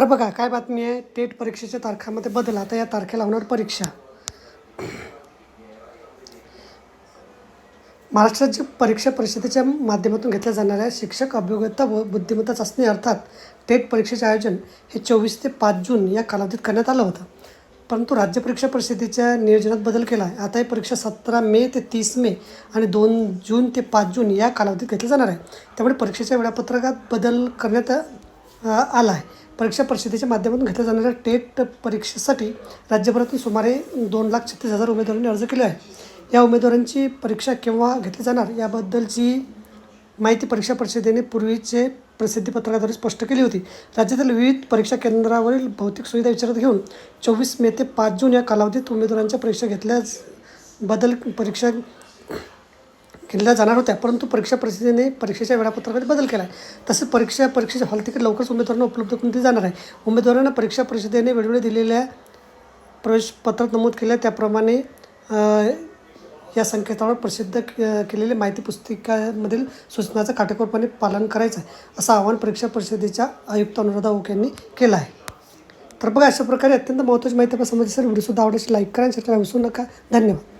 तर बघा काय बातमी आहे? टेट परीक्षेच्या तारखामध्ये बदल. आता या तारखेला होणार परीक्षा. महाराष्ट्राच्या परीक्षा परिषदेच्या माध्यमातून घेतल्या जाणाऱ्या शिक्षक अभियोग्यता व बुद्धिमत्ता चाचणी अर्थात टेट परीक्षेचे आयोजन हे चोवीस ते पाच जून या कालावधीत करण्यात आलं होतं. परंतु राज्य परीक्षा परिषदेच्या नियोजनात बदल केला आहे आता ही परीक्षा सतरा मे ते तीस मे आणि दोन जून ते पाच जून या कालावधीत घेतली जाणार आहे. त्यामुळे परीक्षेच्या वेळापत्रकात बदल करण्यात आला आहे परीक्षा परिषदेच्या माध्यमातून घेतल्या जाणाऱ्या टेट परीक्षेसाठी राज्यभरातून सुमारे दोन लाख छत्तीस हजार उमेदवारांनी अर्ज केले आहे या उमेदवारांची परीक्षा केव्हा घेतली जाणार याबद्दलची माहिती परीक्षा परिषदेने पूर्वीचे प्रसिद्धीपत्रकाद्वारे स्पष्ट केली होती. राज्यातील विविध परीक्षा केंद्रावरील भौतिक सुविधा विचारात घेऊन चोवीस मे ते पाच जून या कालावधीत उमेदवारांच्या परीक्षा घेतल्यास बदल परीक्षा घेतल्या जाणार होत्या परंतु परीक्षा परिषदेने परीक्षेच्या वेळापत्रकात बदल केला आहे तसेच परीक्षा परीक्षेचे हॉल तिकीट लवकरच उमेदवारांना उपलब्ध करून दिली जाणार आहे. उमेदवारांना परीक्षा परिषदेने वेळोवेळी दिलेल्या प्रवेशपत्रात नमूद केल्या. त्याप्रमाणे या संकेतावर प्रसिद्ध केलेल्या माहिती पुस्तिकामधील सूचनाचं काटेकोरपणे पालन करायचं आहे असं आवाहन परीक्षा परिषदेच्या आयुक्त अनुराधा ओक यांनी केलं आहे. तर बघा अशा प्रकारे अत्यंत महत्त्वाची माहिती आपण समजली. सर व्हिडिओसुद्धा आवडायची लाईक करा आणि शेअर विसरू नका. धन्यवाद.